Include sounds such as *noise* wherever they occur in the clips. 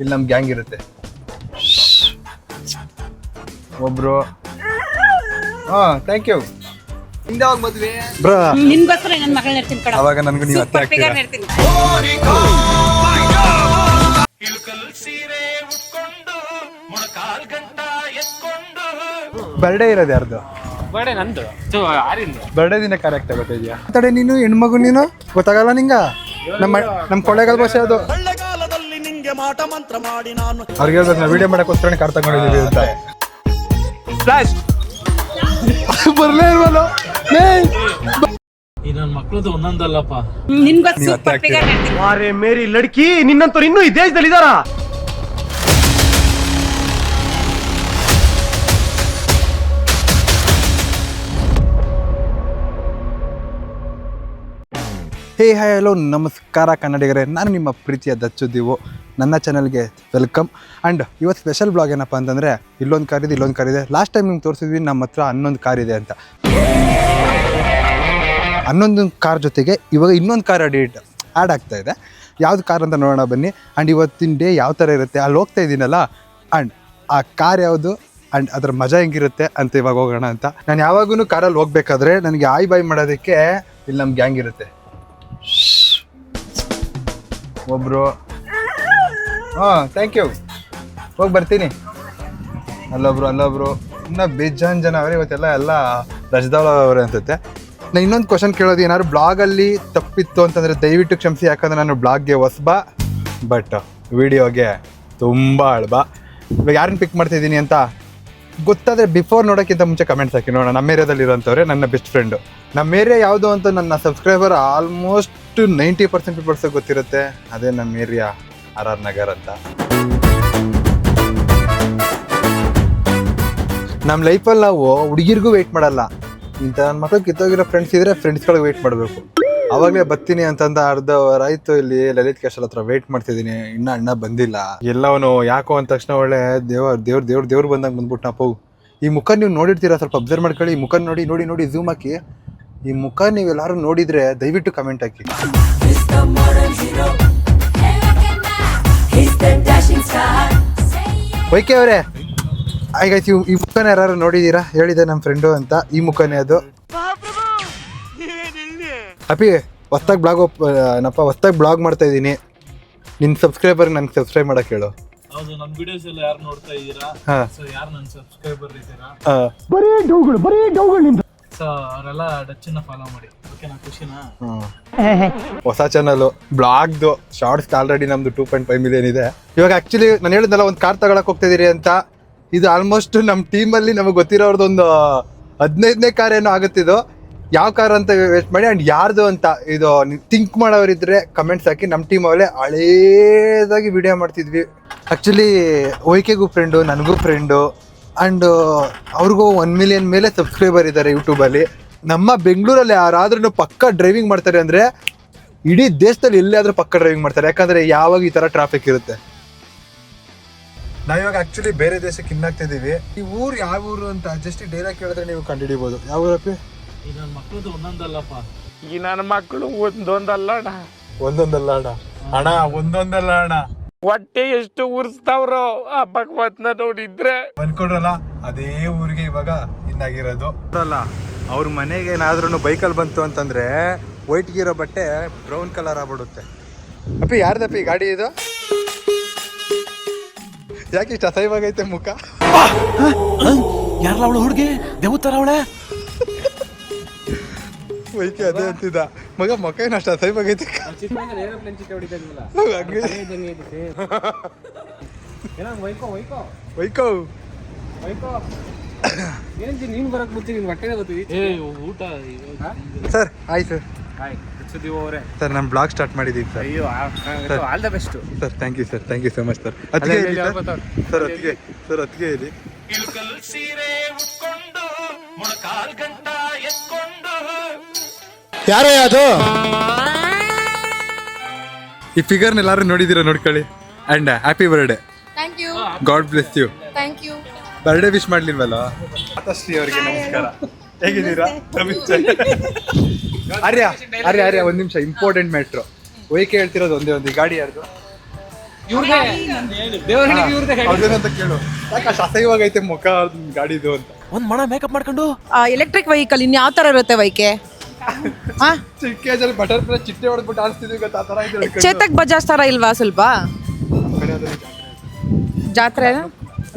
ಇಲ್ಲಿ ನಮ್ ಗ್ಯಾಂಗ್ ಇರುತ್ತೆ. ಒಬ್ರು. ಹಾ ಥ್ಯಾಂಕ್ ಯು ಹಿಂದೆ ಹೋಗಿ ಮದ್ವೆ. ಬ್ರಾ. ನಿನ್ಗೋಸ್ಕರ ನನ್ನ ಮಗಳನ್ನ ಇರ್ತೀನಿ ಕಡ ಅವಾಗ ನನ್ಗೂ ನೀವು ಅತ್ತೆ ಆಗ್ತೀರಾ ಇರ್ತೀನಿ ಬರ್ಡೇ ಇರೋದು ಯಾರ್ದು? ಬರ್ಡೇ ನಂದು. ಸೊ ಆರಿಂದ. ಬರ್ಡೇ ದಿನ ಕರೆಕ್ಟ್ ಗೊತ್ತಿದ್ಯಾ ತಡೆ ನೀನು ಹೆಣ್ಮಗು ನೀನು? ಗೊತ್ತಾಗಲ್ಲ ನಿಂಗ? ನಮ್ಮ ನಮ್ಮ ಕೊಳ್ಳೇಗಾಲ ಭಾಷೆ ಅದು ಮಾಟ ಮಂತ್ರ ಮಾಡಿ ನಾನು ಅವ್ರಿಗೆ ಹೇಳ್ಬೇಕು ನಾವು ವಿಡಿಯೋ ಮಾಡಕ್ಕೋಸ್ಕರ ಕಾರ್ ತಗೊಂಡಿದ್ದೀವಿ ಅಂತ. ಫ್ಲಾಶ್ ಬರ್ಲೇ ಇಲ್ವಲ್ಲ? ಈ ಮಕ್ಳದ್ದು ಒಂದೊಂದಲ್ಲಪ್ಪ. ನೀವು ಸೂಪರ್ ಫಿಗರ್ ಮೇರಿ ಲಡ್ಕಿ ನಿನ್ನಂತವ್ರು ಇನ್ನೂ ಈ ದೇಶದಲ್ಲಿ ಇದಾರಾ ಹೇ ಹಾಯ್ ಹಲೋ, ನಮಸ್ಕಾರ ಕನ್ನಡಿಗರೇ. ನಾನು ನಿಮ್ಮ ಪ್ರೀತಿಯ ದಚ್ಚು ದೀವು. ನನ್ನ ಚಾನಲ್ಗೆ ವೆಲ್ಕಮ್ ಆ್ಯಂಡ್ ಇವತ್ತು ಸ್ಪೆಷಲ್ ಬ್ಲಾಗ್ ಏನಪ್ಪ ಅಂತಂದರೆ, ಇಲ್ಲೊಂದು ಕಾರ್ ಇದೆ, ಇಲ್ಲೊಂದು ಕಾರ್ ಇದೆ. ಲಾಸ್ಟ್ ಟೈಮ್ ನಿಮ್ಗೆ ತೋರಿಸಿದ್ವಿ ನಮ್ಮ ಹತ್ರ ಹನ್ನೊಂದು ಕಾರ್ ಇದೆ ಅಂತ. ಹನ್ನೊಂದು ಕಾರ್ ಜೊತೆಗೆ ಇವಾಗ ಇನ್ನೊಂದು ಕಾರ್ ಅಡಿಟ್ ಆ್ಯಡ್ ಆಗ್ತಾ ಇದೆ. ಯಾವ್ದು ಕಾರ್ ಅಂತ ನೋಡೋಣ ಬನ್ನಿ. ಆ್ಯಂಡ್ ಇವತ್ತಿನ ಡೇ ಯಾವ ಥರ ಇರುತ್ತೆ? ಅಲ್ಲಿ ಹೋಗ್ತಾ ಇದ್ದೀನಲ್ಲ. ಆ್ಯಂಡ್ ಆ ಕಾರ್ ಯಾವುದು? ಆ್ಯಂಡ್ ಅದ್ರ ಮಜಾ ಹೆಂಗಿರುತ್ತೆ ಅಂತ ಇವಾಗ ಹೋಗೋಣ ಅಂತ. ನಾನು ಯಾವಾಗೂ ಕಾರಲ್ಲಿ ಹೋಗ್ಬೇಕಾದ್ರೆ ನನಗೆ ಆಯ್ ಬಾಯ್ ಮಾಡೋದಕ್ಕೆ ಇಲ್ಲಿ ನಮ್ಮ ಗ್ಯಾಂಗ್ ಇರುತ್ತೆ. ಒಬ್ರು. ಹಾಂ ಥ್ಯಾಂಕ್ ಯು ಹೋಗಿ ಬರ್ತೀನಿ. ಅಲ್ಲೊಬ್ರು ಅಲ್ಲೊಬ್ರು. ಇನ್ನೂ ಬೇಜಾನ್ ಜನ ಅವರೇ, ಇವತ್ತೆಲ್ಲ ಎಲ್ಲ ರಜದಾಳ ಅವರೇ ಅನ್ಸುತ್ತೆ. ನಾನು ಇನ್ನೊಂದು ಕ್ವಶನ್ ಕೇಳೋದು, ಏನಾದ್ರು ಬ್ಲಾಗಲ್ಲಿ ತಪ್ಪಿತ್ತು ಅಂತಂದರೆ ದಯವಿಟ್ಟು ಕ್ಷಮಿಸಿ, ಯಾಕಂದರೆ ನಾನು ಬ್ಲಾಗ್ಗೆ ಹೊಸಬ ಬಟ್ ವಿಡಿಯೋಗೆ ತುಂಬ ಅಳ್ಬ ಇವಾಗ ಯಾರನ್ನ ಪಿಕ್ ಮಾಡ್ತಿದ್ದೀನಿ ಅಂತ ಗೊತ್ತಾದರೆ ಬಿಫೋರ್ ನೋಡೋಕ್ಕಿಂತ ಮುಂಚೆ ಕಮೆಂಟ್ಸ್ ಹಾಕಿ ನೋಡೋಣ. ನಮ್ಮ ಏರಿಯಾದಲ್ಲಿ ಇರೋಂಥವ್ರೆ, ನನ್ನ ಬೆಸ್ಟ್ ಫ್ರೆಂಡು ನಮ್ಮ ಏರಿಯಾ ಯಾವುದು ಅಂತ ನನ್ನ subscriber almost ninety percent peoples ಗೊತ್ತಿರುತ್ತೆ? ಅದೇ ನಮ್ಮ ಏರಿಯಾ, ಆರ್ ಆರ್ ನಗರ್ ಅಂತ. ನಮ್ಮ ಲೈಫಲ್ಲಿ ನಾವು ಹುಡುಗಿರಿಗೂ ವೆಯ್ಟ್ ಮಾಡಲ್ಲ. ಇಂಥ ನನ್ನ ಮಕ್ಳು ಕಿತ್ತೋಗಿರೋ ಫ್ರೆಂಡ್ಸ್ ಇದ್ರೆ ಫ್ರೆಂಡ್ಸ್ಗಳಿಗೆ ವೆಯ್ಟ್ ಮಾಡಬೇಕು. ಅವಾಗಲೇ ಬರ್ತೀನಿ ಅಂತಂದ ಅರ್ಧ ಆಯ್ತು, ಇಲ್ಲಿ ಲಲಿತ್ ಕೇಶಲ್ ಹತ್ರ ವೆಯ್ಟ್ ಮಾಡ್ತಿದ್ದೀನಿ. ಇನ್ನ ಅಣ್ಣ ಬಂದಿಲ್ಲ. ಎಲ್ಲವನು ಯಾಕೋ ಅಂದ ತಕ್ಷಣ ಒಳ್ಳೆ ದೇವ್ರ ದೇವ್ರ ದೇವ್ರ, ದೇವ್ರು ಬಂದಂಗೆ ಬಂದ್ಬಿಟ್ಟು ನಾ ಪೌ ಈ ಮುಖ ನೀವು ನೋಡಿರ್ತೀರಾ? ಸ್ವಲ್ಪ ಅಬ್ಸರ್ವ್ ಮಾಡ್ಕೊಳ್ಳಿ. ಮುಖ ನೋಡಿ ನೋಡಿ ನೋಡಿ ಝೂಮ್ ಹಾಕಿ. ಈ ಮುಖ ನೀವೆಲ್ಲರೂ ನೋಡಿದ್ರೆ ದಯವಿಟ್ಟು ಕಮೆಂಟ್ ಹಾಕಿ. ವೈಕೆ ಅವರೇ ಹಾಗಾಯ್ತು ಈ ಈ ಮುಖನ ಯಾರು ನೋಡಿದೀರಾ? ಹೇಳಿದೆ ನಮ್ಮ ಫ್ರೆಂಡು ಅಂತ. ಈ ಮುಖನೇ ಅದು. ಅಪಿ ಹೊಸ್ದಾಗಿ ಬ್ಲಾಗ್ ನಪ್ಪ ಹೊಸ್ದಾಗಿ ಬ್ಲಾಗ್ ಮಾಡ್ತಾ ಇದ್ದೀನಿ. ನಿನ್ನ ಸಬ್ಸ್ಕ್ರೈಬರ್ ನನ್ಗೆ ಸಬ್ಸ್ಕ್ರೈಬ್ ಮಾಡಕ್ಕೆ ಹೇಳು. ಹೌದು ನಮ್ಮ ವಿಡಿಯೋಸ್ ಎಲ್ಲ ಯಾರು ನೋಡ್ತಾ ಇದ್ದೀರಾ? ಹಾಂ. ಸೊ ಯಾರು ನನ್ನ ಸಬ್ಸ್ಕ್ರೈಬರ್ ಇದ್ದೀರಾ? ಆ, ಸೊ ಅವರೆಲ್ಲ ಡಚ್ಚನ್ನ ಫಾಲೋ ಮಾಡಿ. ಹೊಸ ಚಾನಲ್ ಬ್ಲಾಗ್ದು ಶಾರ್ಟ್ಸ್ ಆಲ್ರೆಡಿ ನಮ್ದು ಟೂ ಪಾಯಿಂಟ್ ಫೈವ್ ಮಿಲಿಯನ್ ಇದೆ. ಇವಾಗ ಆಕ್ಚುಲಿ ನಾನು ಹೇಳಿದ್ನಲ್ಲ, ಒಂದು ಕಾರ್ ತಗೊಳಕ್ ಹೋಗ್ತಿದೀರಿ ಅಂತ. ಇದು ಆಲ್ಮೋಸ್ಟ್ ನಮ್ಮ ಟೀಮಲ್ಲಿ ನಮಗೆ ಗೊತ್ತಿರೋರ್ದು ಒಂದು ಹದಿನೈದನೇ ಕಾರ್ ಏನೋ ಆಗುತ್ತಿದ್ದು ಯಾವ ಕಾರ್ ಅಂತ ವೇಸ್ಟ್ ಮಾಡಿ ಅಂಡ್ ಯಾರ್ದು ಅಂತ ಇದು ಥಿಂಕ್ ಮಾಡೋರಿದ್ರೆ ಕಮೆಂಟ್ಸ್ ಹಾಕಿ ನಮ್ಮ ಟೀಮ್ ಅವಲೇ ಹಳೇದಾಗಿ ವಿಡಿಯೋ ಮಾಡ್ತಿದ್ವಿ. ಆ್ಯಕ್ಚುಲಿ ಓಯ್ಕೆಗೂ ಫ್ರೆಂಡು ನನಗೂ ಫ್ರೆಂಡು ಆ್ಯಂಡ್ ಅವ್ರಿಗೂ ಒನ್ ಮಿಲಿಯನ್ ಮೇಲೆ ಸಬ್ಸ್ಕ್ರೈಬರ್ ಇದ್ದಾರೆ ಯೂಟ್ಯೂಬಲ್ಲಿ ನಮ್ಮ ಬೆಂಗಳೂರಲ್ಲಿ ಯಾರಾದ್ರೂ ಪಕ್ಕ ಡ್ರೈವಿಂಗ್ ಮಾಡ್ತಾರೆ ಅಂದರೆ ಇಡೀ ದೇಶದಲ್ಲಿ ಎಲ್ಲಾದ್ರೂ ಪಕ್ಕ ಡ್ರೈವಿಂಗ್ ಮಾಡ್ತಾರೆ. ಯಾಕಂದರೆ ಯಾವಾಗ ಈ ಥರ ಟ್ರಾಫಿಕ್ ಇರುತ್ತೆ. ನಾವಿವಾಗ ಆ್ಯಕ್ಚುಲಿ ಬೇರೆ ದೇಶಕ್ಕೆ ಇನ್ನಾಗ್ತಿದ್ದೀವಿ ಈ ಊರು ಯಾವ ಊರು ಅಂತ ಜಸ್ಟ್ ಡೈರೆಕ್ಟ್ ಕೇಳಿದ್ರೆ ನೀವು ಕಂಡುಹಿಡಿಬೋದು. ಯಾವ ಊರಪ್ಪಿ ಈ ನನ್ನ ಮಕ್ಳದ್ದು ಒಂದೊಂದಲ್ಲಪ್ಪ. ಈ ನನ್ನ ಮಕ್ಕಳು ಒಂದೊಂದಲ್ಲ ಅಣ್ಣ. ಒಂದೊಂದಲ್ಲ ಅಣ್ಣ. ಅಣ್ಣ ಒಂದೊಂದಲ್ಲ ಅಣ್ಣ. ಹೊಟ್ಟೆ ಎಷ್ಟು ಉರ್ಸ್ತಾವ್ರೋ ಆ ಭಗವತ್ನ ನೋಡಿದ್ರೆ. ಬಂದ್ಕೊಡ್ರಲ್ಲ ಅದೇ ಊರಿಗೆ ಇವಾಗ ಇನ್ನಾಗಿರೋದು. ಅಲ್ಲ ಅವ್ರ ಮನೆಗೆ ಏನಾದ್ರೂ ಬೈಕಲ್ಲಿ ಬಂತು ಅಂತಂದ್ರೆ ವೈಟ್ ಇರೋ ಬಟ್ಟೆ ಬ್ರೌನ್ ಕಲರ್ ಆಗ್ಬಿಡುತ್ತೆ. ಅಪ್ಪಿ ಯಾರ್ದಪ್ಪಿ ಗಾಡಿ ಇದು? ಯಾಕೆ ಇಷ್ಟ ಅಸೈವಾಗೈತೆ ಮುಖ? ಯಾರಲ್ಲ ಅವಳು ಹುಡುಗಿ? ದೇವತರ ಅವಳೆ? ವೈಕೆ ಅದೇ ಅಂತಿದ್ದ. ಮಗ ಮಕ್ಕ ಏನು ಅಷ್ಟು ಅಸಹ್ಯವಾಗೈತೆ ವೈಕೋ. ಏ ಊಟ ಇವಾಗ ಸರ್ ಆಯ್ತು ಅವರೇ. ಸರ್ ನಮ್ಮ ಬ್ಲಾಗ್ ಸ್ಟಾರ್ಟ್ ಮಾಡಿದ್ದೀವಿ ಸರ್. ಅಯ್ಯೋ all the best sir thank you sir thank you so much sir ಅದಕ್ಕೆ ಹೇಳಿ ಸರ್. ಸರ್ ಅದಕ್ಕೆ ಸರ್ ಅದಕ್ಕೆ ಹೇಳಿ. ಯಾರೇ ಅದು? ಈ ಫಿಗರ್ನ ಎಲ್ಲರೂ ನೋಡಿದ್ದೀರಾ ನೋಡ್ಕೊಳ್ಳಿ. And happy birthday thank you God bless you thank you birthday wish ಮಾಡ್ಲಿಲ್ವಲ್ಲ? ಮಾತಾಶ್ರೀ ಅವರಿಗೆ ನಮಸ್ಕಾರ. ಹೇಗಿದ್ದೀರಾ? ಆರ್ಯ ಆರ್ಯ ಆರ್ಯ ಒಂದು ನಿಮಿಷ ಇಂಪಾರ್ಟೆಂಟ್ ಮ್ಯಾಟ್ರು ವೈಕೆ ಹೇಳ್ತಿರೋದು ಒಂದೇ ಒಂದು ಈ ಗಾಡಿ ಯಾರ್ದು? ದೇವರಿಗೆ ಇವ್ರದೇ ಅವ್ರದ್ದೇನಂತ ಕೇಳು. ಯಾಕೆ ಅಷ್ಟು ಅಸಹ್ಯವಾಗೈತೆ ಮುಖ ಗಾಡಿದು ಅಂತ? ಒಂದ್ ಮಣ ಮೇಕಪ್ ಮಾಡ್ಕೊಂಡು? ಎಲೆಕ್ಟ್ರಿಕ್ ವೆಹಿಕಲ್ ಇನ್ ಯಾವ ತರ ಇರುತ್ತೆ ವೈಕೆ? ಹಾ? ಚಿಕ್ಕ ಏಜಲ್ಲಿ ಬಟರ್ ಫ್ಲೈ ಚಿಟ್ಟೆ ಹೊಡೆದ್ಬಿಟ್ಟು ಆಡ್ತಿದ್ವಿ ಗೊತ್ತಾ? ಆ ಥರ ಇದೆ ಚೇತಕ್ ಬಜಾಜ್ ತರ ಇಲ್ವಾ ಸ್ವಲ್ಪ? ಜಾತ್ರೆ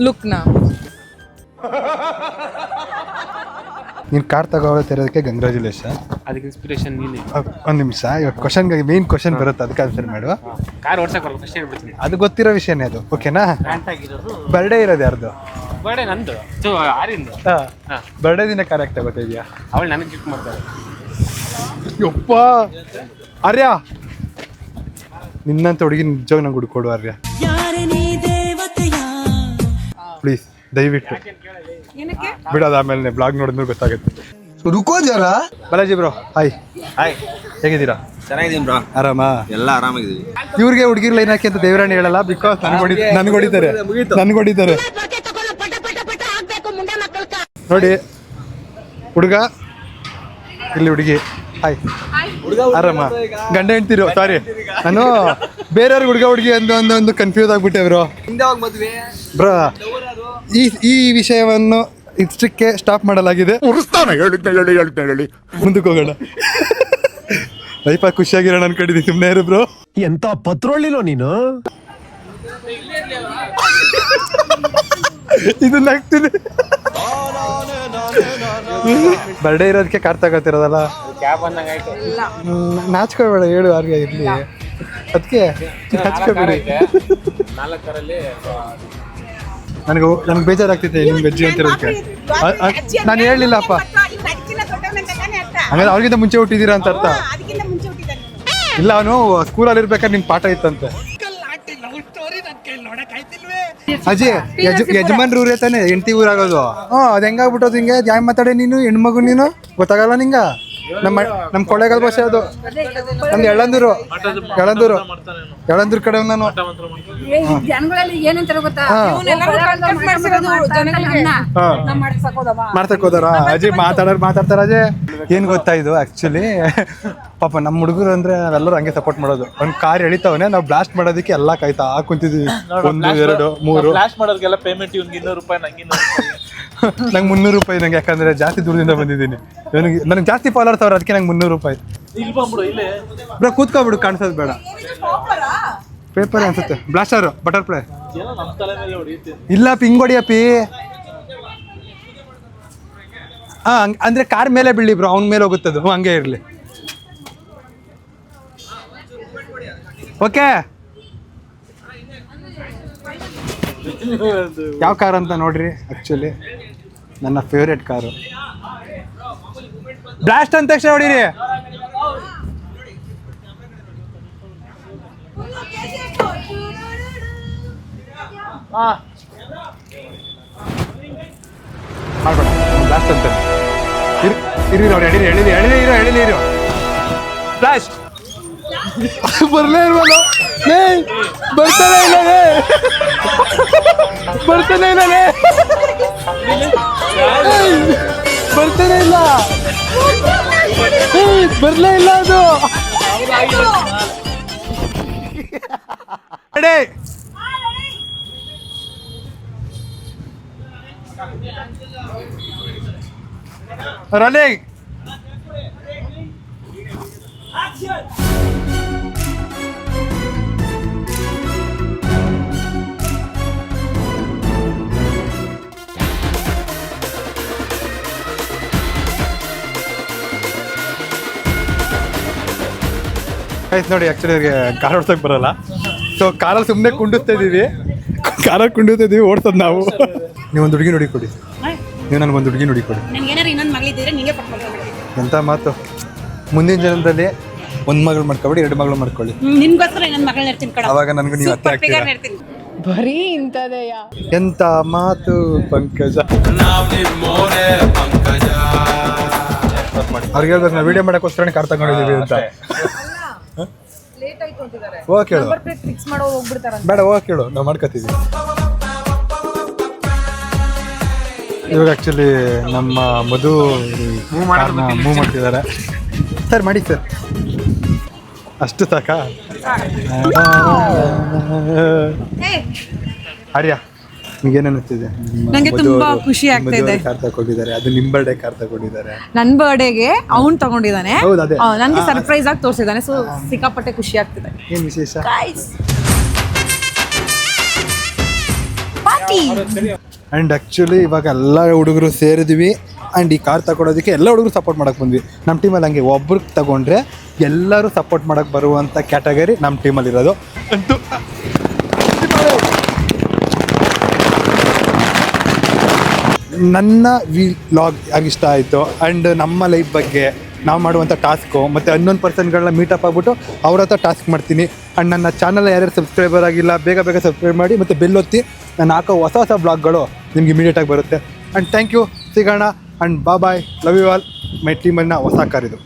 ಲುಕ್ನ ನೀನು ಕಾರ್ ತಗೊಳ್ತಿರೋದಕ್ಕೆ ಕಂಗ್ರ್ಯಾಚುಲೇಷನ್ ಅದಕ್ಕೆ ಇನ್ಸ್ಪಿರೇಷನ್ ನೀನೆ. ಒಂದು ನಿಮಿಷ ಇವಾಗ ಕ್ವಶನ್ಗೆ ಮೇನ್ ಕ್ವಶನ್ ಬರುತ್ತೆ ಅದಕ್ಕೆ ಆನ್ಸರ್ ಮಾಡು. ಕಾರ್ ಓಡ್ಸಕ್ ಬರ್ಬೇಕು ಅಷ್ಟೇ ಹೇಳ್ಬಿಡ್ತೀನಿ. ಅದು ಗೊತ್ತಿರೋ ವಿಷಯನೇ ಅದು ಓಕೆನಾ ಗ್ರಾಂಟ್ ಆಗಿರೋದು. ಬರ್ಡೇ ಇರೋದು ಯಾರ್ದು? ಬರ್ಡೇ ನಂದು. ಸೊ ಆರಿಂದ. ಹಾ. ಬರ್ಡೇ ದಿನ ಕಾರ್ ಯಾಕೆ ತಗೋತಾ ಇದೆಯಾ? ಅವಳು ನನಗೆ ಗಿಫ್ಟ್ ಮಾಡ್ತಾರೆ. ಯಪ್ಪ. ಅರ್ಯ. ನಿನ್ನಂತ ಹುಡುಗಿ ನಿಜವಾಗ ನಂಗೆ ಹುಡುಕೊಡು ಅರ್ಯ. ಪ್ಲೀಸ್ ದಯವಿಟ್ಟು. ಬಿಡೋದು ಆಮೇಲೆ ಬ್ಲಾಗ್ ನೋಡಿದ್ಮೇಲೆ ಗೊತ್ತಾಗುತ್ತೆ. ರುಕೋ ಜರ. Balaji bro hi. ಹಾಯ್. ಹೇಗಿದ್ದೀರಾ? ಚೆನ್ನಾಗಿದ್ದೀನಿ ಬ್ರೋ. ಆರಾಮಾ? ಎಲ್ಲ ಆರಾಮಾಗಿದ್ದೀವಿ. ಇವ್ರಿಗೆ ಹುಡುಗಿರ್ ಲೈನ್ ಹಾಕಿ ಅಂತ ದೇವರಾಣಿ ಹೇಳಲ್ಲ ಬಿಕಾಸ್ ನನ್ಗೆ ಹೊಡಿ ನನ್ಗೆ ಹೊಡಿತಾರೆ. ನನ್ಗೆ ಹೊಡಿತಾರೆ. ನೋಡಿ ಹುಡುಗ. ಇಲ್ಲಿ ಹುಡುಗಿ. ಹಾಯ್ ಆರಾಮ? ಗಂಡ ಹೆಂಡ್ತಿರು? ಸಾರಿ ನಾನು ಬೇರೆಯವ್ರಿಗೆ ಹುಡುಗ ಹುಡುಗಿ ಅಂತ ಒಂದು ಒಂದು ಕನ್ಫ್ಯೂಸ್ ಆಗ್ಬಿಟ್ಟೆ ಬ್ರೋ ಬ್ರೋ ಈ ಈ ವಿಷಯವನ್ನು ಇಷ್ಟಕ್ಕೆ ಸ್ಟಾಪ್ ಮಾಡಲಾಗಿದೆ. ಮುಂದಕ್ಕೆ ಹೋಗೋಣ. ಲೈಫಾಗಿ ಖುಷಿಯಾಗಿರೋಣ ಅನ್ಕೊಂಡಿದ್ದೀನಿ ಸುಮ್ಮನೆ ಇರು ಬ್ರೋ ಎಂತ ಪತ್ರೊಳ್ಳಿಲೋ ನೀನು? ಇದು ನಗ್ತಿದೆ ಬರ್ಡೇ ಇರೋದಕ್ಕೆ ಕಾರ್ ತಗೋತಿರೋದಲ್ಲ? ನಾಚ್ಕೋಬೇಡ ಹೇಳು ಯಾರಿಗೆ ಇರ್ಲಿ. ಅದಕ್ಕೆ ನಾಚ್ಕೋಬೇಡಿ. ನಾಲ್ಕರಲ್ಲಿ ನನಗೆ ನನಗೆ ಬೇಜಾರಾಗ್ತಿದೆ ನಿಮ್ಗೆ ವೆಜ್ಜಿ ಅಂತಿರೋದಕ್ಕೆ ನಾನು ಹೇಳಲಿಲ್ಲಪ್ಪ ಹಂಗಾದ್ರೆ ಅವ್ರಿಗಿಂತ ಮುಂಚೆ ಹುಟ್ಟಿದ್ದೀರಾ ಅಂತ ಅರ್ಥ. ಅದಕ್ಕಿಂತ ಮುಂಚೆ ಹುಟ್ಟಿದ್ದಾನೆ. ಇಲ್ಲ ಅವನು ಸ್ಕೂಲಲ್ಲಿ ಇರ್ಬೇಕಾದ್ರೆ ನಿಂಗೆ ಪಾಠ ಇತ್ತಂತೆ. ಅಜ್ಜಿ ಯಜಮಾನ್ ಯಜಮಾನ್ರ ಊರೇ ತಾನೆ ಹೆಂಡತಿ ಊರಾಗೋದು? ಹ್ಞೂ ಅದು ಹೆಂಗಾಗ್ಬಿಟ್ಟೋದು ಹಿಂಗೆ? ಜಾಯ್ ಮಾತಾಡೆ ನೀನು ಹೆಣ್ಮಗು ನೀನು? ಗೊತ್ತಾಗಲ್ಲ ನಿಂಗ? ನಮ್ಮ ನಮ್ಮ ಕೊಳ್ಳೇಗಾಲ ಭಾಷೆ ಅದು. ನಮ್ದು ಎಳ್ಳಂದೂರು ಎಳಂದೂರು ಎಳಂದೂರು ಕಡೆ ನಾನು. ಮಾಡ್ತಕ್ ಹೋದಾರ ಅಜಿ ಮಾತಾಡೋರು ಮಾತಾಡ್ತಾರ ಅಜಿ ಏನ್ ಗೊತ್ತಾ ಇದು ಆಕ್ಚುಲಿ ಪಾಪ ನಮ್ಮ ಹುಡುಗರು ಅಂದ್ರೆ ನಾವೆಲ್ಲರೂ ಹಂಗೆ ಸಪೋರ್ಟ್ ಮಾಡೋದು. ಒಂದ್ ಕಾರ್ ಎಳಿತಾವನೆ ನಾವು ಬ್ಲಾಸ್ಟ್ ಮಾಡೋದಕ್ಕೆ ಎಲ್ಲ ಕಾಯ್ತಾ. ಕುಂತಿದೀವಿ. ಒಂದು ಎರಡು ಮೂರು. ಬ್ಲಾಸ್ಟ್ ಮಾಡೋದಕ್ಕೆಲ್ಲ ಪೇಮೆಂಟ್ ಇವ್ನಿಗೆ ಇನ್ನೂರು ರೂಪಾಯಿ ನಂಗೆ *laughs* ನಂಗೆ ಮುನ್ನೂರು ರೂಪಾಯಿ ನಂಗೆ ಯಾಕಂದ್ರೆ ಜಾಸ್ತಿ ದೂರದಿಂದ ಬಂದಿದ್ದೀನಿ. ನನಗೆ ನನಗೆ ಜಾಸ್ತಿ ಫಾಲೋರ್ಸ್ ಅವ್ರು ಅದಕ್ಕೆ ನಂಗೆ ಮುನ್ನೂರು ರೂಪಾಯಿ. ಬ್ರೋ ಕೂತ್ಕೊಬಿಡು ಕಾಣಿಸೋದು ಬೇಡ. ಪೇಪರ್ ಅನ್ಸುತ್ತೆ. ಬ್ಲಾಸ್ಟರ್ ಬಟರ್ಫ್ಲೈ ಇಲ್ಲ ಪಿಂಗ್ ಹೊಡಿಯಪ್ಪಿ ಹಾ ಹಂಗ್- ಅಂದ್ರೆ ಕಾರ್ ಮೇಲೆ ಬೀಳಿ ಬ್ರೋ ಅವ್ನ ಮೇಲೆ ಹೋಗುತ್ತದು. ಅದು ಹಂಗೆ ಇರಲಿ. ಓಕೆ ಯಾವ ಕಾರ್ ಅಂತ ನೋಡ್ರಿ ಆಕ್ಚುಲಿ ನನ್ನ ಫೇವ್ರೆಟ್ ಕಾರು ಬ್ಲಾಸ್ಟ್ ಅಂತ ತಕ್ಷಣ ಹೊಡೀರಿ. ಮಾಡ್ಬೇಡ ಬ್ಲಾಸ್ಟ್ ಅಂತ. ಇರ್ ನೋಡಿ ಎಳಿರಿ ಎಳಿರಿ ಎಳಿರಿ ಇರೋ ಎಳಿರಿ ಇರೋ. ಬ್ಲಾಸ್ಟ್ ಬರ್ಲೇ ಇಲ್ವಲ್ಲ? ಬರ್ತಾನೆ ಇಲ್ಲ ಬರ್ತಾನೆ ಇಲ್ಲ ಬರ್ತಾನೆ ಇಲ್ಲ. ಬರ್ಲೇ ಇಲ್ಲ ಅದು. ರೆಡಿ. ರನ್ನಿಂಗ್ ಆಯ್ತು ನೋಡಿ ಆ್ಯಕ್ಚುಲಿ ಅವ್ರಿಗೆ ಕಾರ್ ಓಡ್ಸೋಕೆ ಬರಲ್ಲ. ಸೊ ಕಾರಲ್ಲಿ ಸುಮ್ಮನೆ ಕುಂಡಿಸ್ತಾ ಇದ್ದೀವಿ. ಕಾರಲ್ಲಿ ಕುಂಡಿಸ್ತಾ ಇದ್ದೀವಿ ಓಡ್ಸೋದು ನಾವು. ನೀವೊಂದು ಹುಡುಗಿ ನೋಡಿ ಕೊಡಿ. ನೀವು ಒಂದು ಹುಡುಗಿ ನೋಡಿ ಕೊಡಿ. ನನ್ಗೆ ಏನಾರು ಇನ್ನೊಂದು ಮಗಳಿದ್ದಿದ್ರೆ ನಿಂಗೆ ಪಡ್ಕೊಂಡು ಎಂಥ ಮಾತು? ಮುಂದಿನ ಜನದಲ್ಲಿ ಒಂದು ಮಗಳು ಮಾಡ್ಕೊಬೇಡಿ ಎರಡು ಮಗಳು ಮಾಡ್ಕೊಳ್ಳಿ. ಅವಾಗ ನನಗೂ ನೀವು ಅತ್ತೆ ಆಗ್ತೀರಾ? ಬರೀ ಇಂಥದೆಯಾ? ಎಂತ ಮಾತು ಪಂಕಜ? ಅವ್ರಿಗೆ ಹೇಳ್ಬೇಕು ನಾವು ವಿಡಿಯೋ ಮಾಡೋಕ್ಕೋಸ್ಕರ ಕಾರ್ ತಗೊಂಡಿದ್ದೀವಿ ಅಂತ. ಹೋಗಿ ಕೇಳು. ಫಿಕ್ಸ್ ಮಾಡೋ ಹೋಗ್ಬಿಡ್ತಾರ ಬೇಡ ಹೋಗಿ ಕೇಳು. ನಾವು ಮಾಡ್ಕೋತೀವಿ ಇವಾಗ ಆ್ಯಕ್ಚುಲಿ ನಮ್ಮ ಮಧು ಮೂವ್ ಮಾಡ್ತಿದ್ದಾರೆ. ಸರ್ ಮಾಡಿ ಸರ್. ಅಷ್ಟು ಸಾಕಾ? ಆರ್ಯ ನಿಮ್ಗೇನು ಅನ್ನಿಸ್ತಿದೆ? ನಂಗೆ ತುಂಬಾ ಖುಷಿ ಆಗ್ತಾ ಇದೆ. ಕಾರ್ ತಗೊಂಡಿದ್ದಾರೆ ಅದು ನಿಮ್ ಬರ್ಡೇ ಕಾರ್ ತಗೊಂಡಿದ್ದಾರೆ ನನ್ ಬರ್ಡೇಗೆ ಅವ್ನ್ ತಗೊಂಡಿದ್ದಾನೆ. ಹೌದು, ಅದೇ. ಆ, ನನ್ಗೆ ಸರ್ಪ್ರೈಸ್ ಆಗಿ ತೋರಿಸಿದ್ದಾನೆ. ಸೊ ಸಿಕ್ಕಾಪಟ್ಟೆ ಖುಷಿ ಆಗ್ತಿದೆ. ಏನ್ ವಿಶೇಷ? ಅಂಡ್ ಆಕ್ಚುಲಿ ಇವಾಗ ಎಲ್ಲ ಹುಡುಗರು ಸೇರಿದ್ವಿ. ಅಂಡ್ ಈ ಕಾರ್ ತಗೊಳೋದಕ್ಕೆ ಎಲ್ಲ ಹುಡುಗರು ಸಪೋರ್ಟ್ ಮಾಡಕ್ ಬಂದ್ವಿ. ನಮ್ಮ ಟೀಮಲ್ಲಿ ಹಂಗೆ ಒಬ್ರು ತಗೊಂಡ್ರೆ ಎಲ್ಲರೂ ಸಪೋರ್ಟ್ ಮಾಡಕ್ ಬರುವಂತ ಕ್ಯಾಟಗರಿ ನಮ್ಮ ಟೀಮಲ್ಲಿ ಇರೋದು. ಅಂತೂ ನನ್ನ ಲಾಗ್ ಆಗಿ ಇಷ್ಟ ಆಯಿತು ಆ್ಯಂಡ್ ನಮ್ಮ ಲೈಫ್ ಬಗ್ಗೆ ನಾವು ಮಾಡುವಂಥ ಟಾಸ್ಕು ಮತ್ತು ಹನ್ನೊಂದು ಪರ್ಸನ್ಗಳನ್ನ ಮೀಟಪ್ ಆಗ್ಬಿಟ್ಟು ಅವ್ರ ಹತ್ರ ಟಾಸ್ಕ್ ಮಾಡ್ತೀನಿ. ಆ್ಯಂಡ್ ನನ್ನ ಚಾನಲ್ ಯಾರ್ಯಾರು ಸಬ್ಸ್ಕ್ರೈಬರ್ ಆಗಿಲ್ಲ, ಬೇಗ ಬೇಗ ಸಬ್ಸ್ಕ್ರೈಬ್ ಮಾಡಿ, ಮತ್ತು ಬೆಲ್ ಒತ್ತಿ ನಾನು ಹಾಕೋ ಹೊಸ ಹೊಸ ಬ್ಲಾಗ್ಗಳು ನಿಮ್ಗೆ ಇಮಿಡಿಯೇಟಾಗಿ ಬರುತ್ತೆ. ಆ್ಯಂಡ್ ಥ್ಯಾಂಕ್ ಯು ಸಿಗೋಣ. ಆ್ಯಂಡ್ ಬಾ bye love you all my ಟೀಮನ್ನು ಹೊಸ ಕಾರ್ ಇದು.